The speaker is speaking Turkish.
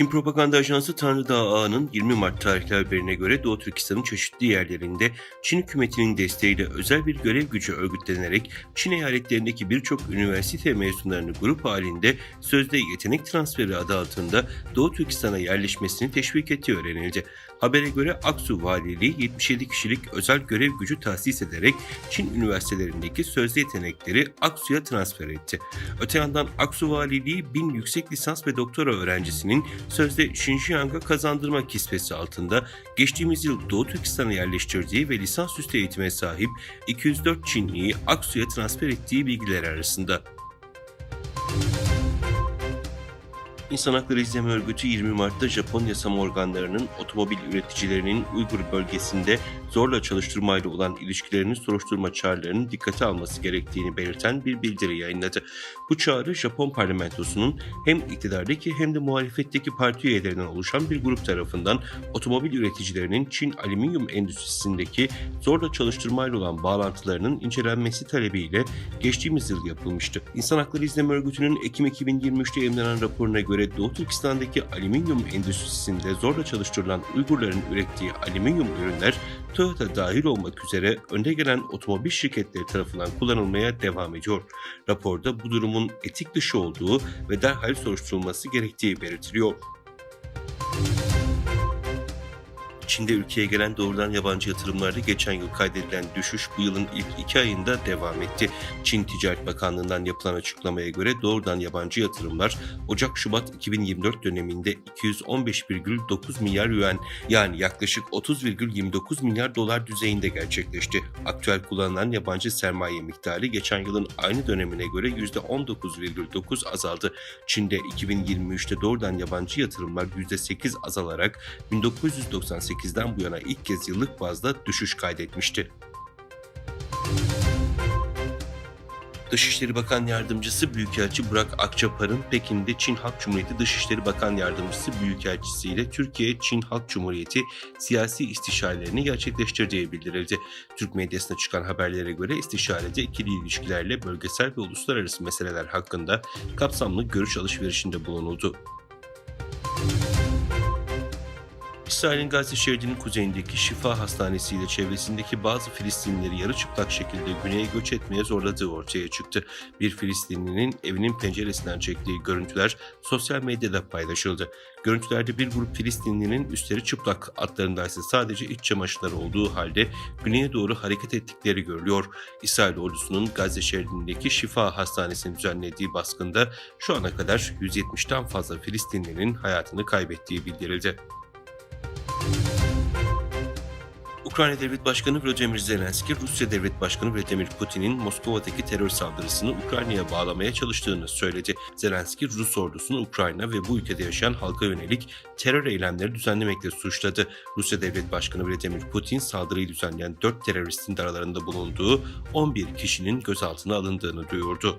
Çin Propaganda Ajansı Tanrı Dağı Ağı'nın 20 Mart tarihli haberine göre Doğu Türkistan'ın çeşitli yerlerinde Çin hükümetinin desteğiyle özel bir görev gücü örgütlenerek Çin eyaletlerindeki birçok üniversite mezunlarını grup halinde sözde yetenek transferi adı altında Doğu Türkistan'a yerleşmesini teşvik ettiği öğrenildi. Habere göre Aksu Valiliği 77 kişilik özel görev gücü tahsis ederek Çin üniversitelerindeki sözde yetenekleri Aksu'ya transfer etti. Öte yandan Aksu Valiliği 1000 yüksek lisans ve doktora öğrencisinin sözde Xinjiang'a kazandırma kisvesi altında geçtiğimiz yıl Doğu Türkistan'a yerleştirdiği ve lisansüstü eğitime sahip 204 Çinliyi Aksu'ya transfer ettiği bilgiler arasında. İnsan Hakları İzleme Örgütü 20 Mart'ta Japon yasama organlarının otomobil üreticilerinin Uygur bölgesinde zorla çalıştırmayla olan ilişkilerini soruşturma çağrılarının dikkate alması gerektiğini belirten bir bildiri yayınladı. Bu çağrı Japon parlamentosunun hem iktidardaki hem de muhalefetteki parti üyelerinden oluşan bir grup tarafından otomobil üreticilerinin Çin alüminyum endüstrisindeki zorla çalıştırmayla olan bağlantılarının incelenmesi talebiyle geçtiğimiz yıl yapılmıştı. İnsan Hakları İzleme Örgütü'nün Ekim 2023'te yayınlanan raporuna göre Doğu Türkistan'daki alüminyum endüstrisinde zorla çalıştırılan Uygurların ürettiği alüminyum ürünler Toyota dahil olmak üzere önde gelen otomobil şirketleri tarafından kullanılmaya devam ediyor. Raporda bu durumun etik dışı olduğu ve derhal soruşturulması gerektiği belirtiliyor. Çin'de ülkeye gelen doğrudan yabancı yatırımlarda geçen yıl kaydedilen düşüş bu yılın ilk iki ayında devam etti. Çin Ticaret Bakanlığı'ndan yapılan açıklamaya göre doğrudan yabancı yatırımlar Ocak-Şubat 2024 döneminde 215,9 milyar yuan yani yaklaşık 30,29 milyar dolar düzeyinde gerçekleşti. Aktüel kullanılan yabancı sermaye miktarı geçen yılın aynı dönemine göre %19,9 azaldı. Çin'de 2023'te doğrudan yabancı yatırımlar %8 azalarak 1998'den bu yana ilk kez yıllık bazda düşüş kaydetmişti. Dışişleri Bakan Yardımcısı Büyükelçi Burak Akçapar'ın Pekin'de Çin Halk Cumhuriyeti Dışişleri Bakan Yardımcısı Büyükelçisi ile Türkiye-Çin Halk Cumhuriyeti siyasi istişarelerini gerçekleştirdiği bildirildi. Türk medyasına çıkan haberlere göre istişarede ikili ilişkilerle bölgesel ve uluslararası meseleler hakkında kapsamlı görüş alışverişinde bulunuldu. İsrail'in Gazze şeridinin kuzeyindeki Şifa Hastanesi ile çevresindeki bazı Filistinlileri yarı çıplak şekilde güneye göç etmeye zorladığı ortaya çıktı. Bir Filistinlinin evinin penceresinden çektiği görüntüler sosyal medyada paylaşıldı. Görüntülerde bir grup Filistinlinin üstleri çıplak, atlarında ise sadece iç çamaşırları olduğu halde güneye doğru hareket ettikleri görülüyor. İsrail ordusunun Gazze şeridindeki Şifa Hastanesi'nin düzenlediği baskında şu ana kadar 170'ten fazla Filistinlinin hayatını kaybettiği bildirildi. Ukrayna Devlet Başkanı Volodymyr Zelenski, Rusya Devlet Başkanı Vladimir Putin'in Moskova'daki terör saldırısını Ukrayna'ya bağlamaya çalıştığını söyledi. Zelenski, Rus ordusunu Ukrayna ve bu ülkede yaşayan halka yönelik terör eylemleri düzenlemekle suçladı. Rusya Devlet Başkanı Vladimir Putin, saldırıyı düzenleyen 4 teröristin aralarında bulunduğu 11 kişinin gözaltına alındığını duyurdu.